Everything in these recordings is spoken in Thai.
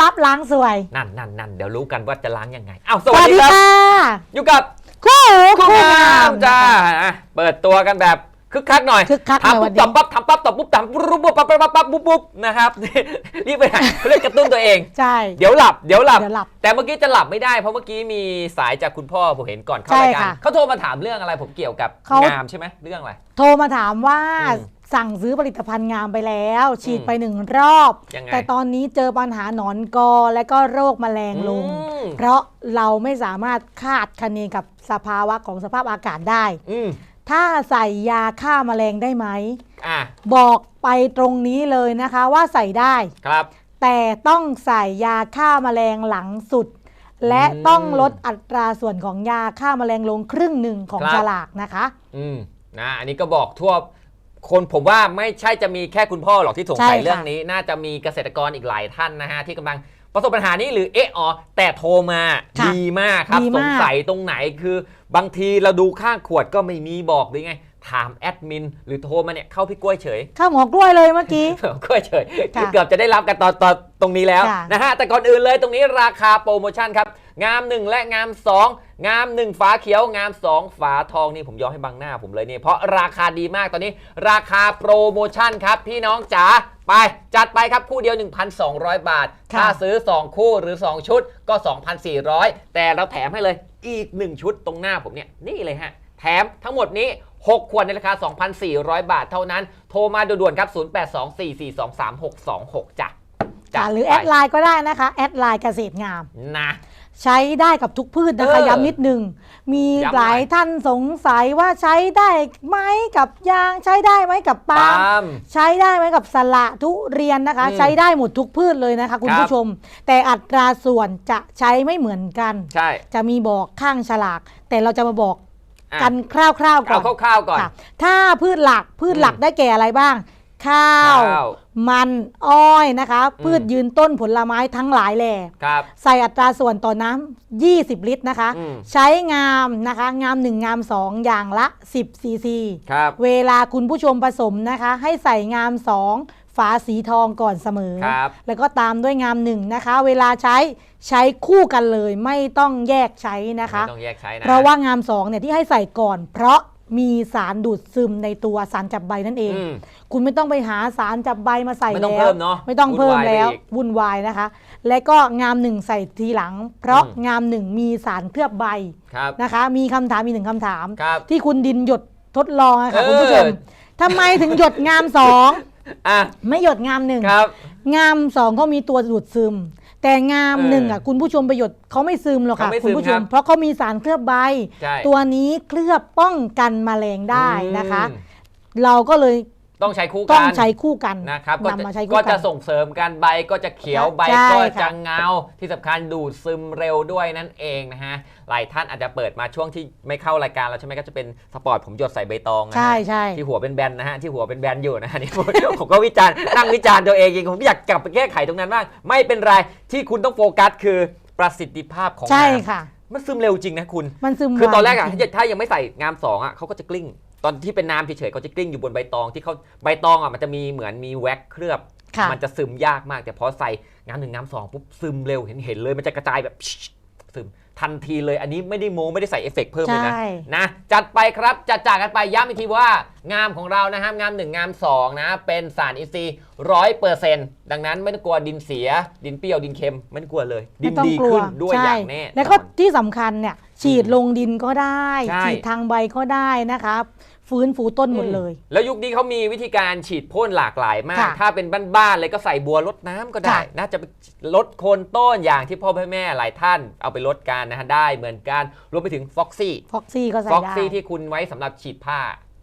ลับล้างสวย นั่นนั่นนั่นเดี๋ยวรู้กันว่าจะล้างยังไงอ้าวสสวัสวัสดีดีครับค่ะอยู่กับคู่หูคู่คู่งางามมจ้าอะเปิดตัวกันแบบคึกคักหน่อยคึกคักหน่อยทำวัปุ๊นบนี้ ตอบปั๊บทำปั๊บตอบปุ๊บทำปุ๊บปุ๊บปั๊บปั๊บปั๊บปั๊บปุ๊บปุ๊บนะครับ รีบไปไหนเขาเรียกกระตุ้นตัวเอง ใช่ เดี๋ยวหลับเดี๋ยวหลับ เดี๋ยวหลับแต่เมื่อกี้จะหลับไม่ได้เพราะเมื่อกี้มีสายจากคุณพ่อผมเห็นก่อนเข้าใช่รายการค่ะเขาโทรมาถามเรื่องอะไรผมเกี่ยวกับเขางามใช่ไหมเรื่องอะไร โทรมาถามว่าอืม สั่งซื้อผลิตภัณฑ์งามไปแล้ว ฉีดอืมไปหนึ่งรอบ ยังไง แต่ตอนนี้เจอปัญหาหนอนกอและก็โรคแมลงลง อืมเพราะเราไม่สามารถคาดคะเนกับสภาวะของสภาพอากาศได้ อืมถ้าใส่ยาฆ่าแมลงได้ไหม อะบอกไปตรงนี้เลยนะคะว่าใส่ได้ ครับ แต่ต้องใส่ยาฆ่าแมลงหลังสุด และอืมต้องลดอัตราส่วนของยาฆ่าแมลงลงครึ่งหนึ่งของครับ ฉลากนะคะ อืมนะอันนี้ก็บอกทั่ว คนผมว่าไม่ใช่จะมีแค่คุณพ่อหรอกที่สงสัยใช่ค่ะ เรื่องนี้ น่าจะมีเกษตรกรอีกหลายท่านนะฮะที่กำลังประสบปัญหานี้หรือเอะอ๋อแต่โทรมาค่ะดีมากครับดีสมาก งสัยตรงไหนคือบางทีเราดูข้างขวดก็ไม่มีบอกหรือไง ถามแอดมินหรือโทรมาเนี่ยเข้าพี่กล้วยเฉย ข้าวหมอกล้วยเลยเมื่อกี้ กล้วยเฉยค่ะเกือบจะได้รับกันตอนตอนตรงนี้แล้วค่ะนะฮะแต่ก่อนอื่นเลยตรงนี้ราคาโปรโมชั่นครับ งาม 1 และงาม 2 งาม 1 ฝาเขียว งาม 2 ฝาทองนี่ผมย้อนให้บังหน้าผมเลยนี่ เพราะราคาดีมากตอนนี้ ราคาโปรโมชั่นครับ พี่น้องจ๋าไปจัดไปครับคู่เดียว 1,200 บาท ค่ะ ถ้าซื้อ 2 คู่หรือ 2 ชุดก็ 2,400 แต่เราแถมให้เลยอีก 1 ชุดตรงหน้าผมเนี่ยนี่เลยฮะ แถมทั้งหมดนี้ 6 ขวดในราคา 2,400 บาทเท่านั้น โทรมาด่วนๆครับ 0824423626 จ้ะจ้ะหรือแอดไลน์ก็ได้นะคะแอดไลน์เกษตรงาม นะ ใช้ได้กับทุกพืชนะคะเออย้ำนิดหนึ่งมีย้ำหน่อย หลายท่านสงสัยว่าใช้ได้ไหมกับยาง ใช้ได้ไหมกับปาล์ม ล์ม ใช้ได้ไหมกับสละทุเรียนนะคะ อืมใช้ได้หมดทุกพืชเลยนะคะ คุณครับ ผู้ชม แต่อัตราส่วนจะใช้ไม่เหมือนกัน ใช่ จะมีบอกข้างฉลาก แต่เราจะมาบอกอะ กันคร่าวๆก่เอาอนคร่าวๆก่อนค่ะถ้าพืชหลักพืชหลักอืมได้แก่อะไรบ้าง ข้าวข้าวมันอ้อยนะคะอืมพืชยืนต้นผลไม้ทั้งหลายแหล่ครับใส่อัตราส่วนต่อน้ำ20 ลิตรนะคะอืมใช้งามนะคะ งาม 1 งาม 2 อย่างละ 10ซีซีครับเวลาคุณผู้ชมผสมนะคะ ให้ใส่งาม 2 ฝาสีทองก่อนเสมอ ครับ แล้วก็ตามด้วยงามหนึ่งนะคะ เวลาใช้ใช้คู่กันเลย ไม่ต้องแยกใช้นะคะ ไม่ต้องแยกใช้นะเพราะว่างามสองเนี่ยที่ให้ใส่ก่อน เพราะมีสารดูดซึมในตัวสารจับใบนั่นเอง อืม คุณไม่ต้องไปหาสารจับใบมาใส่ไม่ต้องแล้วเพิ่มเนอะไม่ต้องเพิ่มวุ่นวายไปแล้วอีกวุ่นวายนะคะ และก็งามหนึ่งใส่ทีหลัง เพราะอืม งามหนึ่งมีสารเคลือบใบครับ นะคะ มีคำถามมีหนึ่งคำถาม ครับ ที่คุณดินหยดทดลองอะค่ะเออคุณผู้ชมทำไมถึงหยดงามสอง อะ ไม่หยดงามหนึ่งครับ งามสองเขามีตัวดูดซึม แต่งามเออหนึ่งอะคุณผู้ชมประโยชน์เขาไม่ซึมหรอกค่ะเขาไม่ซึคุณมผู้ชครัมบเพราะเขามีสารเคลือบใบ ใช่ตัวนี้เคลือบป้องกันแมลงได้นะคะ อืม เราก็เลย ต้องใช้คู่กันต้องใช้คู่กันนะครับก็นำจะมาใช้ก็คู่กัจะนส่งเสริมการใบก็จะเขียวใบใช่ก็ค่ะจะเงาที่สำคัญดูดซึมเร็วด้วยนั่นเองนะฮะหลายท่านอาจจะเปิดมาช่วงที่ไม่เข้ารายการเราใช่ไหมก็จะเป็นสปอร์ตผมหยดใส่ใบตองนะฮะใช่ใช่ที่หัวเป็นแบนนะฮะที่หัวเป็นแบนอยู่นะฮะนี่ผมผมก็วิจารณ์นั่งวิจารณ์ตัวเองเองผมอยากกลับไปแก้ไขตรงนั้นบ้างไม่เป็นไรที่คุณต้องโฟกัสคือประสิทธิภาพของใช่น้ำค่ะมันซึมเร็วจริงนะคุณ มันซึมคือตอนแรกอะไวจถ้าริงถ้ายังไม่ใส่งามสองอะเขาก็จะกลิ้ง ตอนที่เป็นน้ำเฉยๆเขาจะกลิ้งอยู่บนใบตองที่เขาใบตองอะมันจะมีเหมือนมีแว็กเคลือบ ค่ะมันจะซึมยากมาก แต่พอใส่งามหนึ่งงามสองปุ๊บซึมเร็วเห็นเห็นเลย มันจะกระจายแบบซึมทันทีเลยอันนี้ไม่ได้โม้ไม่ได้ใส่เอฟเฟกต์เพิ่มเลยนะ ใช่ นะจัดไปครับจัดจากกันไปย้ำอีกทีว่างามของเรานะครับงามหนึ่งงามสองนะเป็นสารอินทรีย์ร้อยเปอร์เซ็นต์ดังนั้นไม่ต้องกลัวดินเสีย ดินเปรี้ยวดินเค็มไม่ต้องกลัวเลย ดิไม่นต้องดีกลัขึ้นด้วยใช่อย่างแน่แล้วก็นอน ที่สำคัญเนี่ยฉีดลงดินก็ได้ ใช่ ฉีดทางใบก็ได้นะคะ ฟื้นฟูต้นหมดเลย แล้วยุคนี้เขามีวิธีการฉีดพ่นหลากหลายมาก ค่ะถ้าเป็นบ้านๆเลยก็ใส่บัวลดน้ำก็ได้ค่ะน่าจะไปลดโคนต้นอย่างที่พ่อแม่หลายท่านเอาไปลดกันนะฮะได้เหมือนกันรวมไปถึงฟ็อกซี่ ฟ็อกซี่ก็ใส่ฟ็อกได้ ซี่ที่คุณไว้สำหรับฉีดผ้า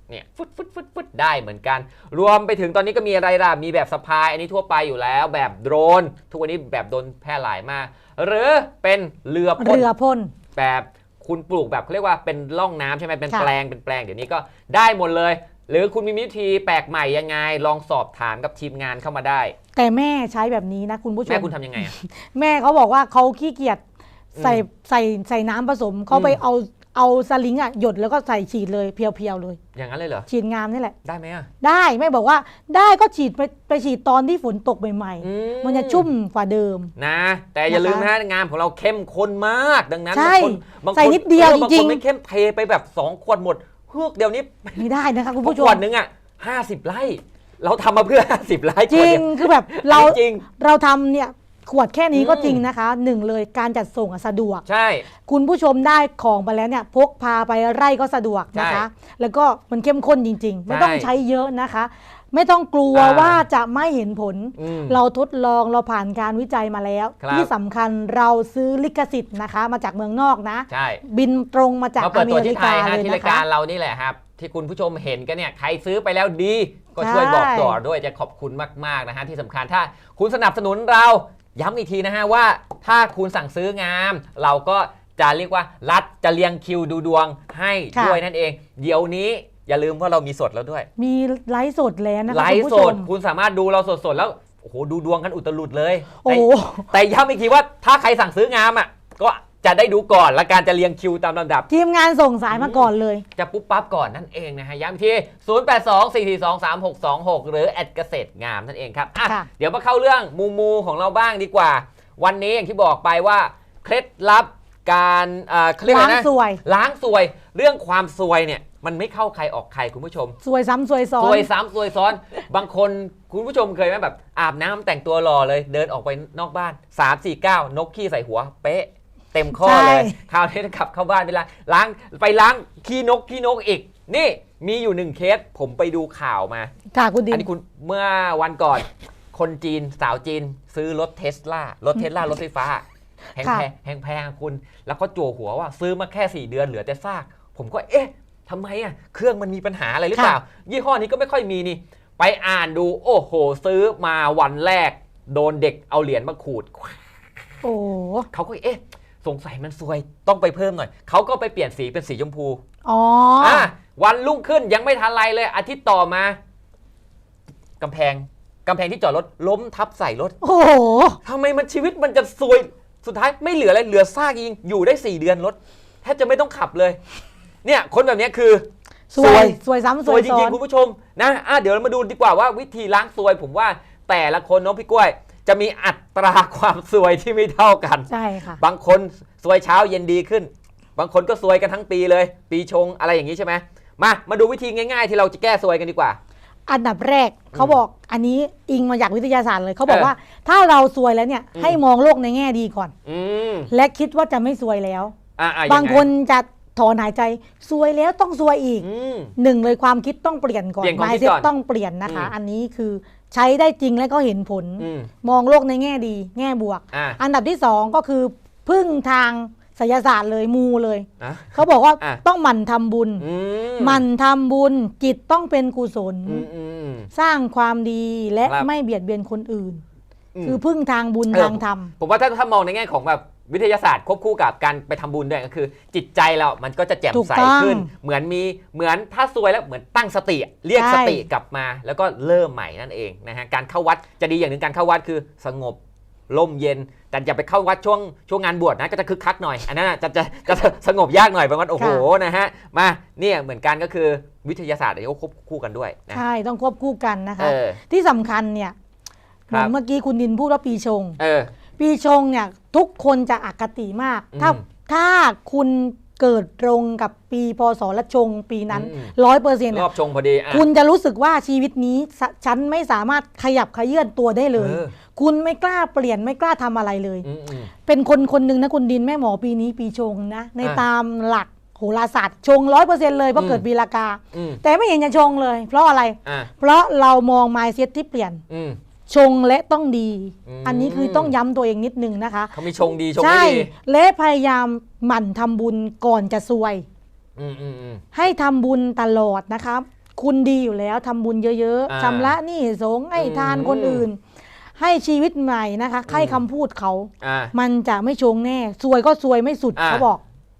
เนี่ยฟึดฟึดฟึดฟึดได้เหมือนกัน รวมไปถึงตอนนี้ก็มีอะไรล่ะมีแบบสะพาย อันนี้ทั่วไปอยู่แล้ว แบบโดรน ทุกวันนี้แบบโดรนแพร่หลายมาก หรือเป็นเรือพ่นเรือพ่นแบบ คุณปลูกแบบเขาเรียกว่าเป็นร่องน้ำใช่ไหมเป็นค่ะ แปลงเป็นแปลงเดี๋ยวนี้ก็ได้หมดเลย หรือคุณมีวิธีแปลกใหม่ยังไง ลองสอบถามกับทีมงานเข้ามาได้แต่แม่ใช้แบบนี้นะคุณผู้ชแม่ม คุณทำยังไงอะ แม่เขาบอกว่าเขาขี้เกียจใส่อืมใส่ใส่น้ำผสมเขาไปอืม เอา เอาสลิงอะหยดแล้วก็ใส่ฉีดเลยเพียวๆเลย อย่างนั้นเลยเหรอ ฉีดงามนี่แหละ ได้ไหมอะ ได้ไม่บอกว่าได้ก็ฉีดไปไปฉีดตอนที่ฝนตกใหม่อืๆมันจะชุ่มกว่าเดิม นะ แต่อย่านะคะลืมนะงานของเราเข้มข้นมากดังนั้นใช่บางคนบางคนใส่นิดเดียวออบางจริคนงๆไม่เข้มเทไปแบบ2ขวดหมดเฮือกเดียวนี้ไม่ได้นะคะคุณเพราะผู้ชขวมดนึงอะ50ไร่ เราทำมาเพื่อ 50ไร่จขวดริงเดียว คือแบบเราจริง เราทำเนี่ย ขวดแค่นี้ก็อืมจริงนะคะหนึ่งเลยการจัดส่งอะสะดวก ใช่ คุณผู้ชมได้ของไปแล้วเนี่ยพกพาไปไร่ก็สะดวกนะคะ แล้วก็มันเข้มข้นจริง ๆ ไม่ต้องใช่ใช้เยอะนะคะ ไม่ต้องกลัวอ่าว่าจะไม่เห็นผลอืมเราทดลองเราผ่านการวิจัยมาแล้วครับที่สำคัญเราซื้อลิขสิทธิ์นะคะ มาจากเมืองนอกนะใช่บินตรงมาจากมาเปิอดเมตัวริที่ไทกายฮะเลยที่นะรายกาคะรเรานี่แหละครับที่คุณผู้ชมเห็นกันเนี่ยใครซื้อไปแล้วดี ก็ช่วยใช่บอกต่อด้วยจะขอบคุณมาก ๆ นะฮะที่สำคัญถ้าคุณสนับสนุนเรา ย้ำอีกทีนะฮะว่าถ้าคุณสั่งซื้องาม เราก็จะเรียกว่ารัดจะเรียงคิวดูดวงให้ค่ะ ด้วยนั่นเอง เดี๋ยวนี้อย่าลืมว่าเรามีสดแล้วด้วย มีไลฟ์สดแล้วนะคะไลคุณฟ์ผู้สชดมคุณสามารถดูเราสดๆแล้วโอ้โหดูดวงกันอุตลุดเลยโอ้แต่โห แต่ย้ำอีกทีว่าถ้าใครสั่งซื้องามอะก็ จะได้ดูก่อนและการจะเรียงคิวตามลำดับ ทีมงานส่งสายมาก่อนเลย จะปุ๊บปั๊บก่อนนั่นเองนะฮะ ย้ำอีกที่0824423626 หรือแอดเกษตรงามนั่นเองครับอะค่ะ เดี๋ยวมาเข้าเรื่องมูมูของเราบ้างดีกว่า วันนี้อย่างที่บอกไปว่า เคล็ดลับการเอ่อเขาเรียกอะไรล้างนะสวย ล้างสวย เรื่องความสวยเนี่ยมันไม่เข้าใครออกใครคุณผู้ชม สวยซ้ำสวยซ้อสนวยซ้ำสวยซ้อน บางคนคุณผู้ชมเคยไหมแบบอาบน้ำแต่งตัวหล่อเลย เดินออกไปนอกบ้าน 3 4 9 นกขี้ใส่หัว เป๊ะ เต็มข้อเลย คราวนี้ขับเข้าบ้านไปล้างล้างไปล้างขี้นกขี้นกอีก นี่มีอยู่หนึ่งเคสผมไปดูข่าวมา ค่ะคุณดิอันนนี้คุณเมื่อวันก่อน คนจีนสาวจีน ซื้อรถเทสลารถเทสลารถไฟฟ้าแพงค่ะแพงแพงแพงคุณ แล้วก็จั่วหัวว่าซื้อมาแค่ 4 เดือนเหลือแต่ซาก ผมก็เอ๊ะทำไมอะเครื่องมันมีปัญหาอะไรหรือเปล่า ยี่ห้อนี้ก็ไม่ค่อยมีนี่ ไปอ่านดูโอ้โห ซื้อมาวันแรก โดนเด็กเอาเหรียญมาขูด โอ้โห เขาก็เอ๊ะ สงสัยมันซวยต้องไปเพิ่มหน่อย เขาก็ไปเปลี่ยนสีเป็นสีชมพูอ๋ออะวันรุ่งขึ้นยังไม่ทันไรเลย อาทิตย์ต่อมากำแพงกำแพงที่จอดรถล้มทับใส่รถโอ้โหทำไมมันชีวิตมันจะซวยสุดท้ายไม่เหลืออะไรเหลือซากยิงอยู่ได้4เดือนรถแทบจะไม่ต้องขับเลย เนี่ยคนแบบเนี้ยคือสวยสวยซ้ำซสววยยจซ้อริงนๆคุณผู้ชมนะอะเดี๋ยวเรามาดูดีกว่าว่าวิธีล้างซวยผมว่าแต่ละคนเน้องพี่กล้วย จะมีอัตราความซวยที่ไม่เท่ากัน ใช่ค่ะ บางคนซวยเช้าเย็นดีขึ้น บางคนก็ซวยกันทั้งปีเลย ปีชงอะไรอย่างนี้ใช่ไหมมามาดูวิธีง่าย ๆ ที่เราจะแก้ซวยกันดีกว่า อันดับแรกเขาบอกอันนี้อิงมาจากวิทยาศาสตร์เลยเขาบอกเออว่า ถ้าเราซวยแล้วเนี่ยอืมให้มองโลกในแง่ดีก่อน อืมและคิดว่าจะไม่ซวยแล้ว อะอะบางยัไคนจะถอนหายใจซวยแล้วต้องซวยอีกอืม หนึ่งเลยความคิดต้องเปลี่ยนก่อนเปลี่ยนความคิดเซ็ก่อนต้องเปลี่ยนนะคะ อืม อันนี้คือ ใช้ได้จริงและก็เห็นผล อืม มองโลกในแง่ดี แง่บวก อะอันดับที่สองก็คือพึ่งทางศิลศาสตร์เลยมูเลย อะ เขาบอกว่าอะ ต้องหมั่นทำบุญอืมหมั่นทำบุญจิตต้องเป็นกุศลอืมอืม สร้างความดีและครับ ไม่เบียดเบียนคนอื่นมคือพึ่งทางบุญเออทางธรรม ผมว่าถ้าถ้ามองในแง่ของแบบ วิทยาศาสตร์ควบคู่กับการไปทำบุญด้วยก็คือ จิตใจเรา มันก็จะแจ่มถูกใสต้องขึ้น เหมือนมีเหมือนถ้าซวยแล้วเหมือนตั้งสติ เรียกใช่สติกลับมา แล้วก็เริ่มใหม่นั่นเองนะฮะการเข้าวัดจะดีอย่างหนึ่งการเข้าวัดคือสงบร่มเย็น แต่อย่าไปเข้าวัดช่วงช่วงงานบวชนะก็จะคึกคักหน่อย อันนั้นน่ะจะจะจะจะสงบยากหน่อยบางวันโอ้โหนะฮะมาเนี่ยเหมือนกันก็คือวิทยาศาสตร์เดี๋ยวควบคู่กันด้วยนะใช่ต้องควบคู่กันนะเอคะอที่สำคัญเนี่ยเหครับมือนเมื่อกี้คุณดินพูดว่าปีชงเออ ปีชงเนี่ยทุกคนจะอคติมาก ถ้าอืมถ้าคุณเกิดตรงกับปีพศและชงปีนั้นอืมร้อยเปอร์เซ็นต์รอบชงพอดีอะคุณจะรู้สึกว่าชีวิตนี้ฉฉันไม่สามารถขยับขยื่นตัวได้เลยเออคุณไม่กล้าเปลี่ยนไม่กล้าทำอะไรเลยอืมอืมเป็นคนคนหนึ่งนะคุณดินแม่หมอปีนี้ปีชงนะ ในอะตามหลักโหราศาสตร์ชงร้อยเปอร์เซ็นต์เลยเพราะอืมเกิดปีละกาอืมแต่ไม่เห็นจะชงเลย เพราะอะไรอะเพราะเรามอง mindset ที่เปลี่ยนอืม ชงและต้องดี อืม อันนี้คือต้องย้ำตัวเองนิดนึงนะคะ เขามีชงดีชงใช่ ไม่ดีและพยายามหมั่นทำบุญก่อนจะซวย อืมอืมอืม ให้ทำบุญตลอดนะครับ คุณดีอยู่แล้วทำบุญเยอะอ่าๆชำระหนี้สงฆ์ให้ทานคนอืมอื่น ให้ชีวิตใหม่นะคะให้อืม คำพูดเขา อ่า มันจะไม่ชงแน่ ซวยก็ซวยไม่สุดอ่า เขาบอก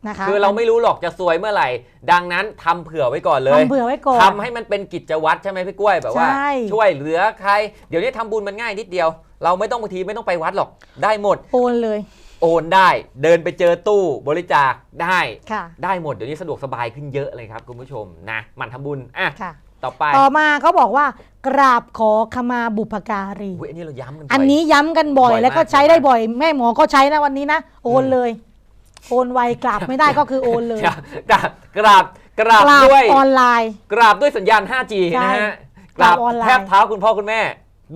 นะคะคือเราไม่รู้หรอกจะซวยเมื่อไหร่ ดังนั้นทำเผื่อไว้ก่อนเลยทำเผื่อไว้ก่อนทำให้มันเป็นกิจวัตรใช่ไหมพี่กล้วยแบบว่าใช่ช่วยเหลือใคร เดี๋ยวนี้ทำบุญมันง่ายนิดเดียว เราไม่ต้องบางทีไม่ต้องไปวัดหรอกได้หมดโอนเลย โอนได้เดินไปเจอตู้บริจาคได้ค่ะได้หมดเดี๋ยวนี้สะดวกสบายขึ้นเยอะเลยครับคุณผู้ชมนะหมันทำบุญอะค่ะต่อไปต่อมาเขาบอกว่ากราบขอขมาบุพการีอุ๊ยอันนี้เราย้ำกันบ่ยอันนี้ย้ำกันบ่อยบ่อยมากแล้วก็ใช้ได้บ่อย แม่หมอก็ใช้นะวันนี้นะโอนเลย โอนไวกราบไม่ได้ก็คือโอนเลย กราบกราบกราบกราบด้วยออนไลน์ กราบด้วยสัญญาณ 5G ใช่นะฮะกราบออนไลน์ แทบเท้าคุณพ่อคุณแม่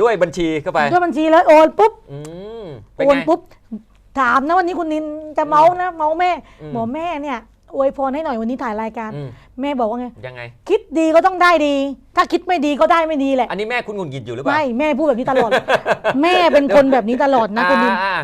ด้วยบัญชีเข้าไปด้วยบัญชีเลยโอนปุ๊บอืมเป็นโอนไง ปุ๊บ ถามนะวันนี้คุณนินจะเมาส์นะเมาส์แม่อืมหมอแม่เนี่ยอวยพรให้หน่อยวันนี้ถ่ายรายการ อืมแม่บอกว่าไง ยังไง คิดดีก็ต้องได้ดี ถ้าคิดไม่ดีก็ได้ไม่ดีแหละ อันนี้แม่คุณหงุดหงิดอยู่หรือเปล่าไม่แม่พูดแบบนี้ตลอด แม่เป็นคนแบบนี้ตลอดนะคุณนิน อ่า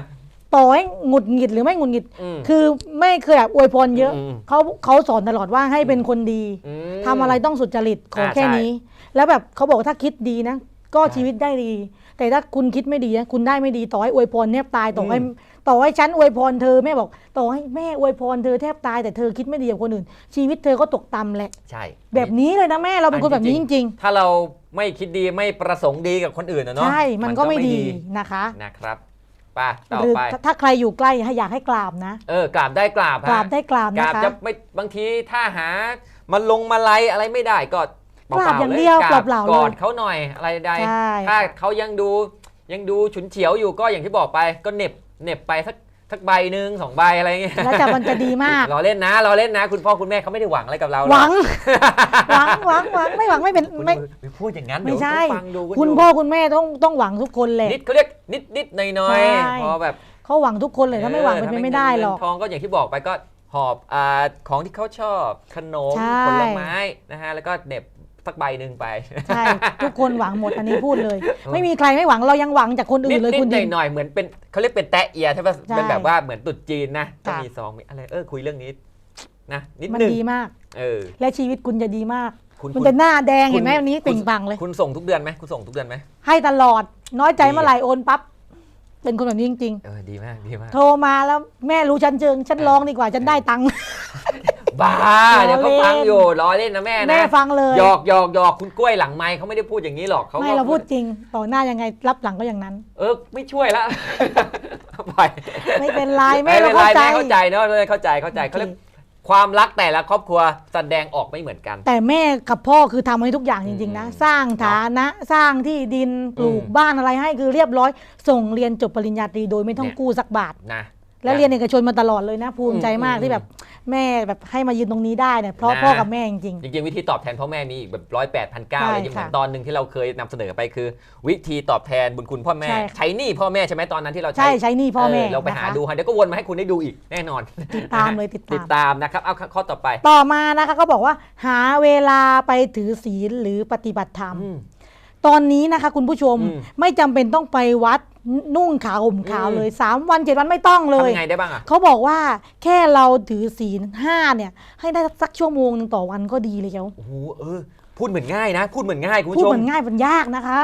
ต่อให้หงุดหงิดหรือไม่หงุดหงิด อืม คือไม่เคยแบบอวยพรเยอะ อืมเขาเขาสอนตลอดว่าให้เป็นคนดีมทำอะไรต้องสุจริตขออ่าแค่ใช่ นี้ แล้วแบบเขาบอกว่าถ้าคิดดีนะ ก็ใช่ชีวิตได้ดี แต่ถ้าคุณคิดไม่ดีนะคุณได้ไม่ดีต่อให้อวยพรแทบตายต่อให้อืมต่อให้ฉันอวยพรเธอแม่บอก ต่อให้แม่อวยพรเธอแทบตายแต่เธอคิดไม่ดีกับคนอื่น ชีวิตเธอก็ตกต่ำแหละ ใช่ แบบนี้เลยนะแม่เราเป็นคนแบบนี้จริง ถ้าเราไม่คิดดีไม่ประสงค์ดีกับคนอื่นนะๆ เนาะใช่มันก็ไม่ดีนะคะ นะครับ ไป่ะต่อหรือไป ถ้าใครอยู่ใกล้ให้อยากให้กราบนะ เออกราบได้กราบฮะกราบได้กราบกนะราบคะจะไม่บางทีถ้าหามาลงมาไลยอะไรไม่ได้ก็เปกราบล่ๆอย่างลเดียวกราบเปล่าๆกอดเลยเขาหน่อยอะไรใดใช่ ถ้าเขายังดูยังดูฉุนเฉียวอยู่ก็อย่างที่บอกไป ก็เหน็บเหน็บไปสักสักใบหนึ่งสองใบอะไรเงี้ยแล้วจะมันจะดีมาก รอเล่นนะรอเล่นนะ คุณพ่อคุณแม่เขาไม่ได้หวังอะไรกับเรารอกหวัง หวังหวังหวังไม่หวังไม่เป็นคุณไม่ไม่พูดอย่างนั้นไม่เดี๋ยวใช่ เขาฟังดูกันคุณอยู่พ่อคุณแม่ต้องต้องหวังทุกคนแหละ นิดเขาเรียก นิดนิดหน่อยหน่อยใช่พอแบบเขาหวังทุกคนเลยถ้าไม่หวังเป็นไปไม่ได้หรอกเงินทองก็อย่างที่บอกไปก็หอบอ่าของที่เขาชอบขนมใช่ ผลไม้นะฮะแล้วก็เหน็บสักใบหนึ่งไป ใช่ ทุกคนหวังหมดอันนี้พูดเลย ไม่มีใครไม่หวังเรายังหวังจากคนนิอื่ดนเลยนิคุดณหน่ดิอยนหน่อยเหมือนเป็นเขาเรียกเป็นแตะเอียใช่ปะใช่เป็นแบบว่าเหมือนตรุ๊จีนนะจะค่ะ มีซองมีอะไรเออคุยเรื่องนี้นะนิดมันหนึงดีมาก เออ และชีวิตคุณจะดีมาก คุณมันคุณจะหน้าแดงคุณเห็นไหมวันนี้คุณเปล่งปลังเลย คุณส่งทุกเดือนไหมคุณส่งทุกเดือนไหม ให้ตลอดน้อยใจดี เมื่อไหร่โอนปั๊บเป็นคนแบบนี้จริง เออดีมากดีมาก ๆ โทรมาแล้วแม่รู้ฉันเจิงฉันร้องดีกว่าฉันได้ตังค์ บ้าล้อเดี๋ยวเขาเล่นฟังอยู่ล้อเล่นนะแม่นะแม่ฟังเลยหยอกหยอกหยอกคุณกล้วยหลังไม้เขาไม่ได้พูดอย่างนี้หรอกเขาไม่ก็เราพูดจริง ต่อหน้ายังไงรับหลังก็อย่างนั้น เออไม่ช่วยละปล่อยไม่เป็นไรแม่ไม่เราเป็นไรเข้าใจแม่เข้าใจเนอะเลยเข้าใจเข้าใจเขาเรียก ความรักแต่ละครอบครัวแสดงออกไม่เหมือนกัน แต่แม่กับพ่อคือทำให้ทุกอย่างจริง ๆ นะ อืมสร้างฐานะสร้างที่ดินปลูกอืมบ้านอะไรให้คือเรียบร้อย ส่งเรียนจบปริญญาตรีโดยไม่ต้องเนี่ย กู้สักบาท นะ และเรียนเอกชนมาตลอดเลยนะ ภูมิใจมากอืมที่แบบแม่แบบให้มายืนตรงนี้ได้เนี่ยเพราะนะพ่อกับแม่จริงจริงๆ วิธีตอบแทนพ่อแม่มีอีกแบบร้อยแปดพันเก้าใช่เลยยังเหมือนค่ะตอนหนึ่งที่เราเคยนำเสนอไปคือ วิธีตอบแทนบุญคุณพ่อแม่ ใช่ค่ะใช้หนี้พ่อแม่ใช่ไหมตอนนั้นที่เราๆใช่ใช้หนี่พ่อแม่เเราไปหานะคะดูฮะเดี๋ยวก็วนมาให้คุณได้ดูอีกแน่นอนติดตามเลยติดติดตามตามนะครับเอาข้อต่อไป ต่อมานะคะก็บอกว่าหาเวลาไปถือศีลหรือปฏิบัติธรรมอืม ตอนนี้นะคะ คุณผู้ชมอืม ไม่จำเป็นต้องไปวัดนุ่งขาวห่มขาวอืมเลยสามวันเจ็ดวันไม่ต้องเลย ทำยังไงได้บ้างอะ เขาบอกว่าแค่เราถือศีลห้าเนี่ย ให้ได้สักชั่วโมงหนึ่งต่อวันก็ดีเลยเจ้าโอ้โหเออ พูดเหมือนง่ายนะ พูดเหมือนง่ายคุณพูดผู้ชมเหมือนง่ายมันยากนะคะ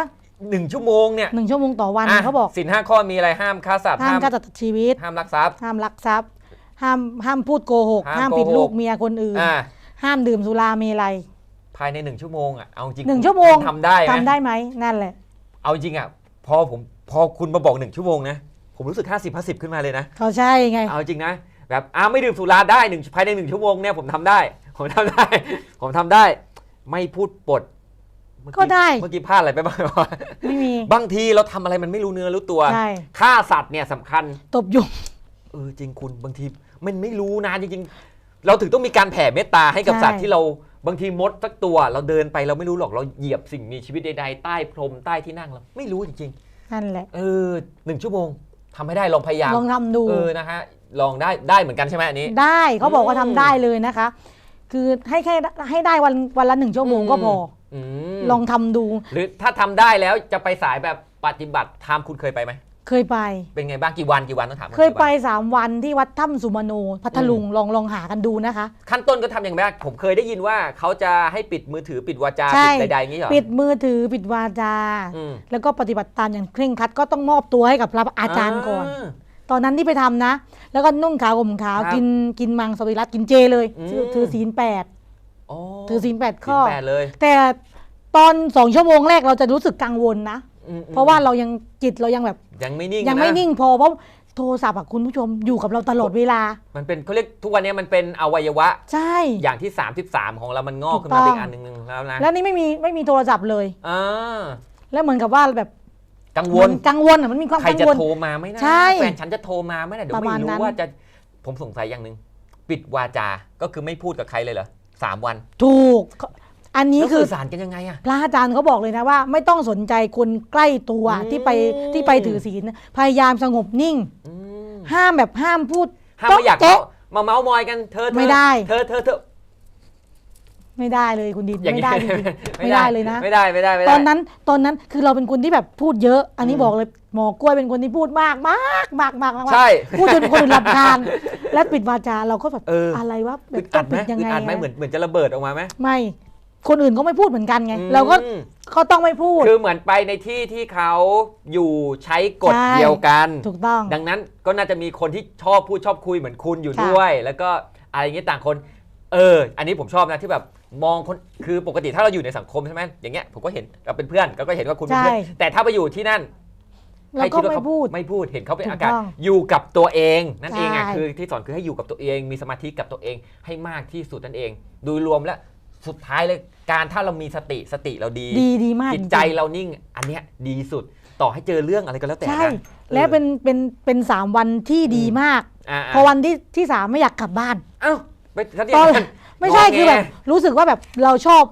หนึ่งชั่วโมงเนี่ยหนึ่งชั่วโมงต่อวันะเขาบอกสินห้าข้อมีอะไรห้ามฆ่าสัตว์ห้ามการตัดชีวิต ห้ามลักทรัพย์ ห้ามลักทรัพย์ ห้ามห้ามพูดโกหก ห้ามห้ามปิดโกหกลูกเมียคนอื่น อ่า ห้ามดื่มสุราเมลัย ภายในหนึ่งชั่วโมงอะเอาจริงหนึ่งชั่วโมงคุณทำได้ไหมทำได้ไหมนั่นแหละ เอาจริงอะพอผมพอคุณมาบอกหนึ่งชั่วโมงนะผมรู้สึก 50 50 ขึ้นมาเลยนะเขาใช่ไง เอาจริงนะ แบบอ้าวไม่ดื่มสุราได้หนึ่งภายในหนึ่งชั่วโมงเนี่ยผมทำได้ ผมทำได้ ผมทำได้ ไม่พูดปดเมื่อก็ได้ เมื่อกี้พลาดอะไรไปบ้างวะไม่มีบางทีเราทำอะไรมันไม่รู้เนื้อรู้ตัวใช่ฆ่าสัตว์เนี่ยสำคัญ ตบยุงเออจริงคุณบางทีมันไม่รู้นะจริง ๆ เราถึงต้องมีการแผ่เมตตาให้กับใช่สัตว์ที่เรา บางทีมดสักตัวเราเดินไปเราไม่รู้หรอกเราเหยียบสิ่งมีชีวิตใดๆใต้พรมใต้ที่นั่งเราไม่รู้จริงนั่นแหละๆเออหนึ่งชั่วโมงทำให้ได้ลองพยายามลองทำดู เออนะฮะลองได้ได้เหมือนกันใช่ไหมอันนี้ ได้เขาบอกว่าอืทำมได้เลยนะคะ คือให้แค่ให้ได้วันวันละหนึ่งชั่วโมงก็พออืมลองทำดู หรือถ้าทำได้แล้วจะไปสายแบบปฏิบัติธรรมคุณเคยไปไหม เคยไป เป็นไงบ้างกี่วันกี่วันต้องถามก่อนเคยไป กี่วัน3 วันที่วัดถ้ำสุมาโน พัทลุงลองลองหากันดูนะคะ ขั้นต้นก็ทำอย่างไรบ้างผมเคยได้ยินว่าเขาจะให้ปิดมือถือปิดวาจาใช่ ปิดใดๆอย่างนี้เหรอปิดมือถือปิดวาจา อืมแล้วก็ปฏิบัติตามอย่างเคร่งครัดก็ต้องมอบตัวให้กับพระอาจารย์ก่อนตอนนั้นที่ไปทำนะ แล้วก็นุ่งขาวห่มขาวครับกินกินมังสวิรัตกินเจเลยอืม ถือถือศีลแปดอ๋อถือศีลแปดศีข้อลแปดเลย แต่ตอนสองชั่วโมงแรกเราจะรู้สึกกังวลนะอืมๆ เพราะว่าเรายังจิตเรายังแบบยังไม่นิ่งยังไม่ะนิ่งพอเพราะโทรศัพท์อะคุณผู้ชมอยู่กับเราตลอดเวลา มันเป็นเขาเรียกทุกวันนี้มันเป็นอวัยวะ ใช่ อย่างที่ 33 ของเรามันงอกถูกขึ้นมาเป็นต้องอันหนึงแล้วนะ แล้วนี่ไม่มีไม่มีโทรศัพท์เลยอ่าแล้วเหมือนกับว่าแบบกังวลมันกังวลอะมันมีความใครกังจะวลโทรมาไม่นะใช่แฟนฉันจะโทรมาไม่นะเดี๋ยวประไม่มาณรู้นั้นว่าจะผมสงสัยอย่างหนึ่งปิดวาจา ก็คือไม่พูดกับใครเลยเหรอสามวัน ถูก อันนี้แล้วคือสื่อสารกันยังไงอะ พระอาจารย์เขาบอกเลยนะว่า ไม่ต้องสนใจคนใกล้ตัวอืม ที่ไปที่ไปถือศีลพยายามสงบนิ่ง อืมห้ามแบบห้ามพูดห้ามไม่อยากเจ๊ะ มาเมาส์มอยกันเธอเธอไม่ได้ เธอเธอเธอไม่ได้เลยคุณดินอย่างไม่นี้ได้จริงๆไม่ได้เลยนะ ไม่ได้ไม่ได้ไม่ตได้อนนั้นตอนนั้นคือเราเป็นคนที่แบบพูดเยอะ อันนี้อืมบอกเลยหมอกล้วยเป็นคนที่พูดมากมากมากมากมากใช่พูดจนคนอื่นรำคาญและปิดวาจาเราก็แบบเอออ อะไรวะแบอึบดต้อัอดงไหมปิดยังอึดไงอัดไหมอะเหมือนเหมือนจะระเบิดออกมาไหม ไม่ คนอื่นก็ไม่พูดเหมือนกันไง เราก็อืม ก็ต้องไม่พูด คือเหมือนไปในที่ที่เขาอยู่ใช้กฎใช่ เดียวกัน ถูกต้อง ดังนั้นก็น่าจะมีคนที่ชอบพูดชอบคุยเหมือนคุณอยู่ค่ะด้วย แล้วก็อะไรอย่างเงี้ยต่างคน เออ อันนี้ผมชอบนะที่แบบมองคนคือปกติถ้าเราอยู่ในสังคมใช่ไหมอย่างเงี้ยผมก็เห็นเราเป็นเพื่อนก็เห็นว่าคุณเป็นเพื่อนใช่ แต่ถ้าไปอยู่ที่นั่นเราให้ก็คิว่าไม่เขาพูด ไม่พูดเห็นเขาเป็นถูกอากาศต้องอยู่กับตัวเองนั่นเองอะใช่ คือที่สอนคือให้อยู่กับตัวเอง มีสมาธิกับตัวเองให้มากที่สุดนั่นเอง โดยรวมแล้วสุดท้ายเลย การถ้าเรามีสติสติเราดีดีดีมากจิตริงๆใจเรานิ่ง อันเนี้ยดีสุดต่อให้เจอเรื่องอะไรก็แล้วแต่ใช่นะและเป็นเป็นเป็นสามวันที่ดีมากอ่าพอวันที่ที่สามไม่อยากกลับบ้าน เอ้าไปทัดเดียตวอนกัน ไม่ใช่งอแงคือแบบรู้สึกว่าแบบเราชอบ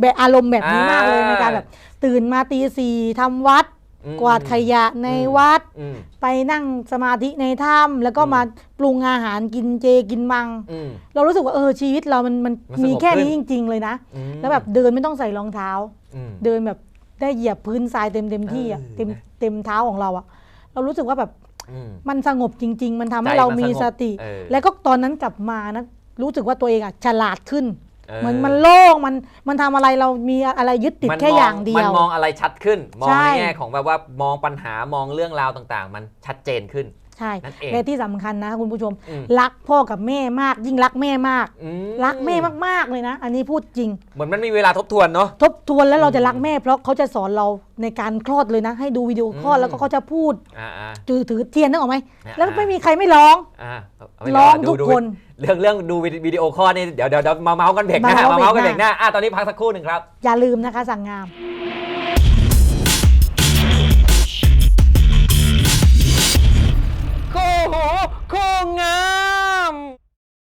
แบบอารมณ์แบบนี้มากเลยอ่าในการแบบ ตื่นมาตีสี่ทำวัดอืม กวาดขยะในอืมวัดอืมไปนั่งสมาธิในถ้ำแล้วก็อืมมาปรุงอาหารกินเจกินมังอืมเรารู้สึกว่าเออชีวิตเรามันมันมันสงบมีแค่นี้ขึ้จนริง ๆ เลยนะอืมแล้วแบบเดินไม่ต้องใส่รองเท้าอืมเดินแบบได้เหยียบพื้นทรายเต็มเต็มที่อะเออเต็มนะเต็มเท้าของเราอะ เรารู้สึกว่าแบบอืมมันสงบจริง ๆ มันทำให้ใจเรามันมีสงบสติเออแล้วก็ตอนนั้นกลับมานะรู้สึกว่าตัวเองอะฉลาดขึ้น เออเหมือนมันโล่งมันมันทำอะไรเรามีอะไรยึดติดมันแค่มอย่างเดีมันยวมองอะไรชัดขึ้น มองใช่ ในแง่ของแบบว่ามองปัญหามองเรื่องราวต่างๆ มันชัดเจนขึ้น ใช่นั่นเองและที่สำคัญนะคุณผู้ชม อืม รักพ่อกับแม่มาก ยิ่งรักแม่มาก อืรักแม่มากๆเลยนะ อันนี้พูดจริง เหมือนมันมีเวลาทบทวนเนาะ ทบทวนแล้วเราจะอืมรักแม่เพราะเขาจะสอนเราในการคลอดเลยนะ ให้ดูวิดีโอคลอดอืม แล้วก็เขาจะพูดอ่าอ่าถือถือเทียนนึกออกไหมอ่า แล้วไม่มีใครไม่ร้อง อ่าเาไม่ร้องดูทุกดูคน เรื่องเรื่องดูวิดีโอคอลนี่เดี๋ยวเดี๋ยวเดี๋ยวมาเมาส์กันเบรกหน้ามามาเมาส์เมาส์กันเบเบรรกกหหน้าน้าอะตอนนี้พักสักครู่หนึ่งครับ อย่าลืมนะคะสั่งงาม